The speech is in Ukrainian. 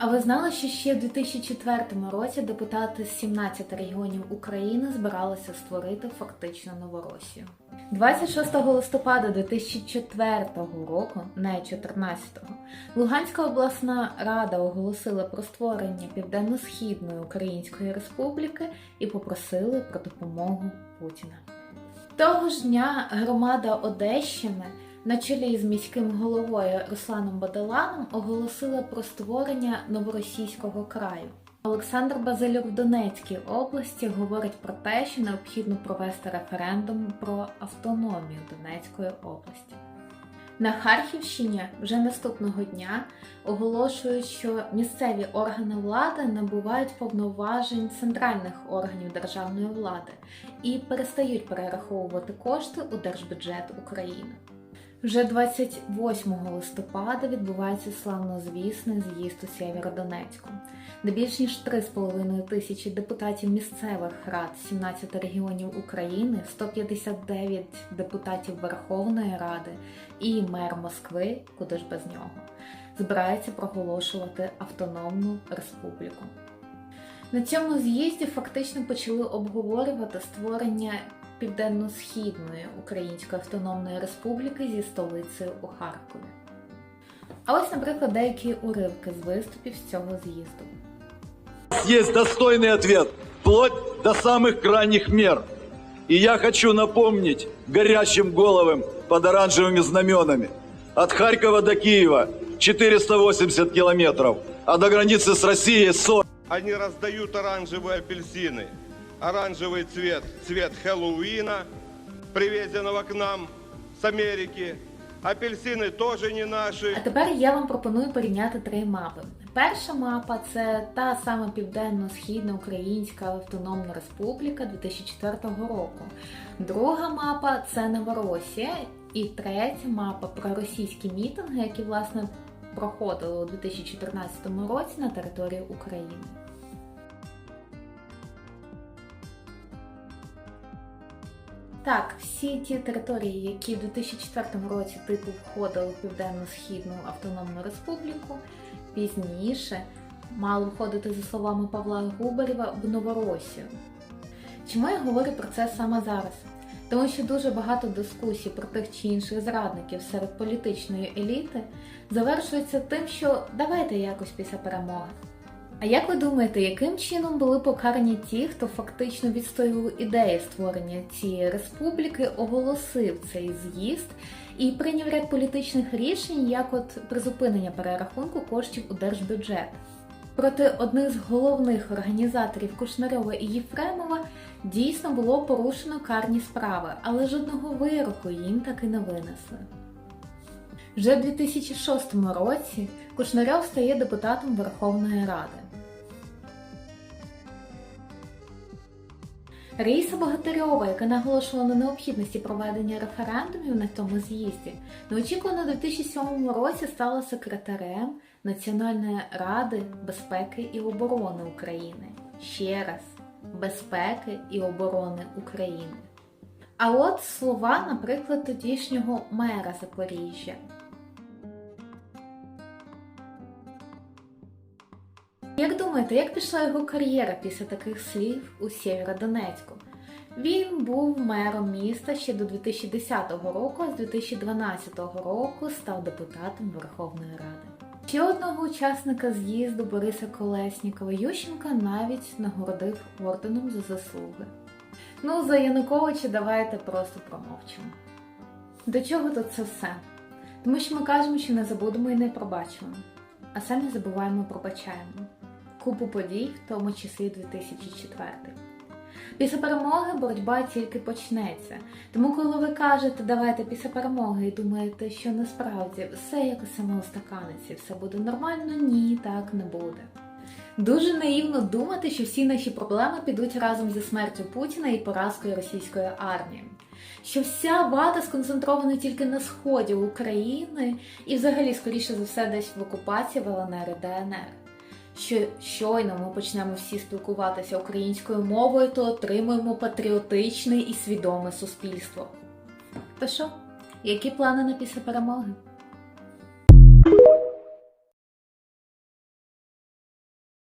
А ви знали, що ще в 2004 році депутати з 17 регіонів України збиралися створити фактично Новоросію? 26 листопада 2004 року, не 14-го, Луганська обласна рада оголосила про створення Південно-Східної Української Республіки і попросили про допомогу Путіна. Того ж дня громада Одещини на чолі з міським головою Русланом Баделаном оголосила про створення новоросійського краю. Олександр Базилюк в Донецькій області говорить про те, що необхідно провести референдум про автономію Донецької області. На Харківщині вже наступного дня оголошують, що місцеві органи влади набувають повноважень центральних органів державної влади і перестають перераховувати кошти у держбюджет України. Вже 28 листопада відбувається славнозвісний з'їзд у Сєвєродонецьку, де більш ніж 3,5 тисячі депутатів місцевих рад 17 регіонів України, 159 депутатів Верховної Ради і мер Москви, куди ж без нього, збираються проголошувати автономну республіку. На цьому з'їзді фактично почали обговорювати створення Південно-Східної Української автономної республіки зі столицею у Харкові. А ось, наприклад, деякі уривки з виступів з цього з'їзду. есть достойный ответ, вплоть до самых крайних мер. И я хочу напомнить горящим головам под оранжевыми знаменами. От Харькова до Киева 480 километров, а до границы с Россией 40. Они раздают оранжевые апельсины. Оранжевый цвет, цвет Хэллоуина, привезенного к нам с Америки. Апельсины тоже не наши. А тепер я вам пропоную порівняти три мапи. Перша мапа це та сама Південно-Східна Українська Автономна Республіка 2004 року. Друга мапа це Новоросія. І третя мапа про російські мітинги, які власне проходили у 2014 році на території України. Так, всі ті території, які в 2004 році типу входили в Південно-Східну Автономну Республіку, пізніше мали входити, за словами Павла Губарєва, в Новоросію. Чому я говорю про це саме зараз? Тому що дуже багато дискусій про тих чи інших зрадників серед політичної еліти завершується тим, що давайте якось після перемоги. А як ви думаєте, яким чином були покарані ті, хто фактично відстоював ідеї створення цієї республіки, оголосив цей з'їзд і прийняв ряд політичних рішень, як от призупинення перерахунку коштів у держбюджет? Проти одних з головних організаторів Кушнарьова і Єфремова дійсно було порушено карні справи, але жодного вироку їм таки не винесли. Вже в 2006 році Кушнарьов стає депутатом Верховної Ради. Раїса Богатирьова, яка наголошувала на необхідності проведення референдумів на тому з'їзді, неочікувано у 2007 році стала секретарем Національної ради безпеки і оборони України. Ще раз, безпеки і оборони України. А от слова, наприклад, тодішнього мера Запоріжжя. Як думаєте, як пішла його кар'єра після таких слів у Сєвєродонецьку? Він був мером міста ще до 2010 року, а з 2012 року став депутатом Верховної Ради. Ще одного учасника з'їзду Бориса Колеснікова Ющенка навіть нагородив орденом за заслуги. Ну, за Януковича давайте просто промовчимо. До чого тут це все? Тому що ми кажемо, що не забудемо і не пробачимо, а самі забуваємо пробачаємо. Купу подій, в тому числі 2004. Після перемоги боротьба тільки почнеться. Тому, коли ви кажете, давайте після перемоги і думаєте, що насправді все якось само устаканиться, і все буде нормально, ні, так не буде. Дуже наївно думати, що всі наші проблеми підуть разом зі смертю Путіна і поразкою російської армії. Що вся вада сконцентрована тільки на сході України і, взагалі, скоріше за все, десь в окупації в ЛНР і ДНР. Що щойно ми почнемо всі спілкуватися українською мовою, то отримуємо патріотичне і свідоме суспільство. То що, які плани на після перемоги?